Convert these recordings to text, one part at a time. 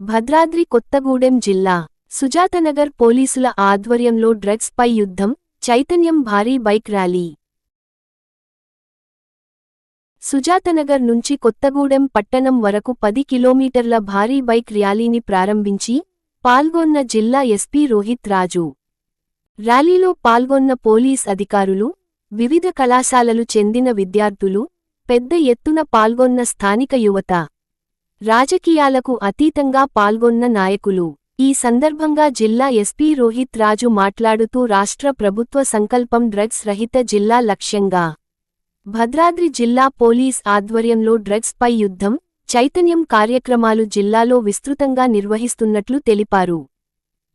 భద్రాద్రి కొత్తగూడెం జిల్లా సుజాతనగర్ పోలీసుల ఆధ్వర్యంలో డ్రగ్స్ పై యుద్ధం చైతన్యం భారీ బైక్ ర్యాలీ. సుజాతనగర్ నుంచి కొత్తగూడెం పట్టణం వరకు పది కిలోమీటర్ల భారీ బైక్ ర్యాలీని ప్రారంభించి పాల్గొన్న జిల్లా ఎస్పీ రోహిత్ రాజు. ర్యాలీలో పాల్గొన్న పోలీస్ అధికారులు వివిధ కళాశాలలు చెందిన విద్యార్థులు పెద్ద ఎత్తున పాల్గొన్న స్థానిక యువత. రాజకీయాలకు అతీతంగా పాల్గొన్న నాయకులు. ఈ సందర్భంగా జిల్లా ఎస్పీ రోహిత్ రాజు మాట్లాడుతూ రాష్ట్ర ప్రభుత్వ సంకల్పం డ్రగ్స్ రహిత జిల్లా లక్ష్యంగా. భద్రాద్రి జిల్లా పోలీస్ ఆధ్వర్యంలో డ్రగ్స్ పై యుద్ధం చైతన్యం కార్యక్రమాలు జిల్లాలో విస్తృతంగా నిర్వహిస్తున్నట్లు తెలిపారు.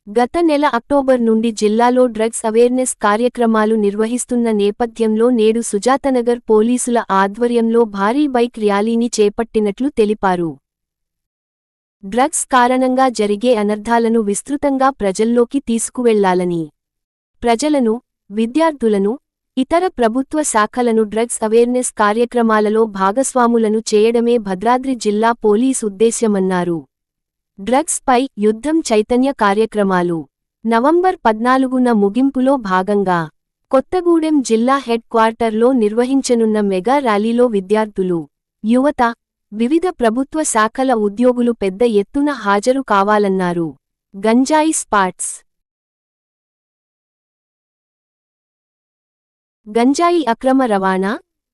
గత నెల అక్టోబర్ నుండి జిల్లాలో డ్రగ్స్ అవేర్నెస్ కార్యక్రమాలు నిర్వహిస్తున్న నేపథ్యంలో నేడు సుజాతనగర్ పోలీసుల ఆధ్వర్యంలో భారీ బైక్ ర్యాలీని చేపట్టినట్లు తెలిపారు. డ్రగ్స్ కారణంగా జరిగే అనర్థాలను విస్తృతంగా ప్రజల్లోకి తీసుకువెళ్ళాలని ప్రజలను విద్యార్థులను ఇతర ప్రభుత్వ శాఖలను డ్రగ్స్ అవేర్నెస్ కార్యక్రమాలలో భాగస్వాములను చేయడమే భద్రాద్రి జిల్లా పోలీస్ ఉద్దేశ్యమన్నారు. డ్రగ్స్ పై యుద్ధం చైతన్య కార్యక్రమాలు. నవంబర్ పద్నాలుగున ముగింపులో భాగంగా కొత్తగూడెం జిల్లా హెడ్ క్వార్టర్లో నిర్వహించనున్న మెగా ర్యాలీలో విద్యార్థులు యువత వివిధ ప్రభుత్వ శాఖల ఉద్యోగులు పెద్ద ఎత్తున హాజరు కావాలన్నారు. గంజాయి స్పాట్స్ గంజాయి అక్రమ రవాణా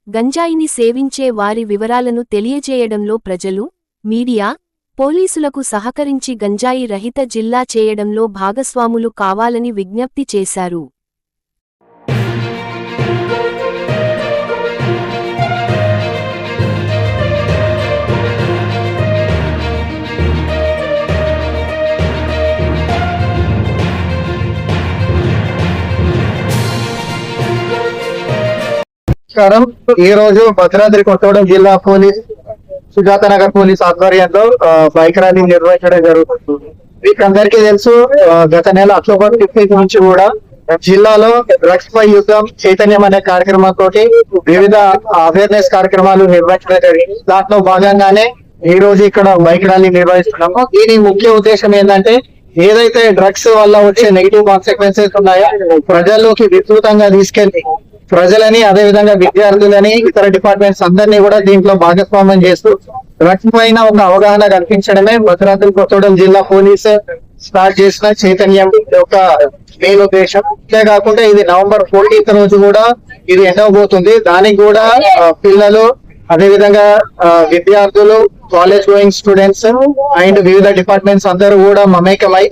గంజాయిని సేవించే వారి వివరాలను తెలియజేయడంలో ప్రజలు మీడియా పోలీసులకు సహకరించి గంజాయి రహిత జిల్లా చేయడంలో భాగస్వాములు కావాలని విజ్ఞప్తి చేశారు. నమస్కారం. ఈ రోజు భద్రాద్రి కొత్తగూడెం జిల్లా పోలీస్ సుజాత నగర్ పోలీస్ ఆధ్వర్యంలో బైక్ ర్యాలీ నిర్వహించడం జరుగుతుంది. మీకు అందరికీ తెలుసు గత నెల అక్టోబర్ ఫిఫ్టీన్త్ నుంచి కూడా జిల్లాలో డ్రగ్స్ పై యుద్ధం చైతన్యం అనే కార్యక్రమం తోటి వివిధ అవేర్నెస్ కార్యక్రమాలు నిర్వహించడం జరిగింది. దాంట్లో భాగంగానే ఈ రోజు ఇక్కడ బైక్ ర్యాలీ నిర్వహిస్తున్నాము. దీని ముఖ్య ఉద్దేశం ఏంటంటే ఏదైతే డ్రగ్స్ వల్ల వచ్చే నెగిటివ్ కాన్సిక్వెన్సెస్ ఉన్నాయో ప్రజల్లోకి విస్తృతంగా తీసుకెళ్ళి ప్రజలని అదే విధంగా విద్యార్థులని ఇతర డిపార్ట్మెంట్స్ అందరినీ కూడా దీంట్లో భాగస్వామ్యం చేస్తూ రకమైన ఒక అవగాహన కల్పించడమే భద్రాద్రి కొత్తగూడెం జిల్లా పోలీస్ స్టార్ట్ చేసిన చైతన్యం ఒక మెయిన్ ఉద్దేశం. అంతేకాకుండా ఇది నవంబర్ ఫోర్టీన్త్ రోజు కూడా ఇది ఎండవబోతుంది దానికి కూడా పిల్లలు అదే విధంగా విద్యార్థులు కాలేజ్ గోయింగ్ స్టూడెంట్స్ అండ్ వివిధ డిపార్ట్మెంట్స్ అందరూ కూడా మమేకమై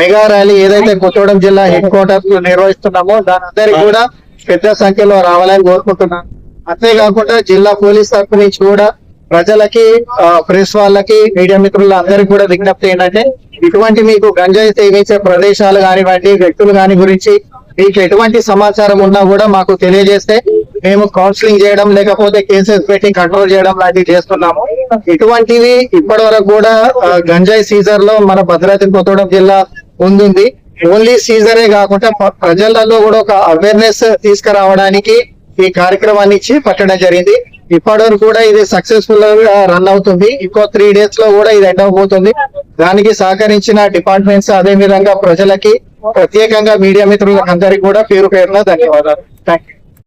మెగా ర్యాలీ ఏదైతే కొత్తగూడెం జిల్లా హెడ్ క్వార్టర్స్ నిర్వహిస్తున్నామో దాని అందరికి కూడా పెద్ద సంఖ్యలో రావాలని కోరుకుంటున్నాను. అంతేకాకుండా జిల్లా పోలీస్ తరఫు నుంచి కూడా ప్రజలకి ప్రెస్ వాళ్ళకి మీడియా మిత్రుల అందరికి కూడా విజ్ఞప్తి ఏంటంటే ఇటువంటి మీకు గంజాయి సేవించే ప్రదేశాలు కానివ్వండి వ్యక్తులు కాని గురించి మీకు ఎటువంటి సమాచారం ఉన్నా కూడా మాకు తెలియజేస్తే మేము కౌన్సిలింగ్ చేయడం లేకపోతే కేసెస్ పెట్టి కంట్రోల్ చేయడం లాంటివి చేస్తున్నాము. ఇటువంటివి ఇప్పటి వరకు కూడా గంజాయి సీజర్లో మన భద్రాద్రి కొత్తగూడెం జిల్లా ముందుంది. ఓన్లీ సీజరే కాకుండా ప్రజలలో కూడా ఒక అవేర్నెస్ తీసుకురావడానికి ఈ కార్యక్రమాన్ని ఇచ్చి పట్టడం జరిగింది. ఇప్పటివరకు కూడా ఇది సక్సెస్ఫుల్గా రన్ అవుతుంది. ఇంకో త్రీ డేస్లో కూడా ఇది ఎండ్ అవబోతుంది. దానికి సహకరించిన డిపార్ట్మెంట్స్ అదే విధంగా ప్రజలకి ప్రత్యేకంగా మీడియా మిత్రులకు అందరికీ కూడా పేరు పేరున ధన్యవాదాలు. Thank you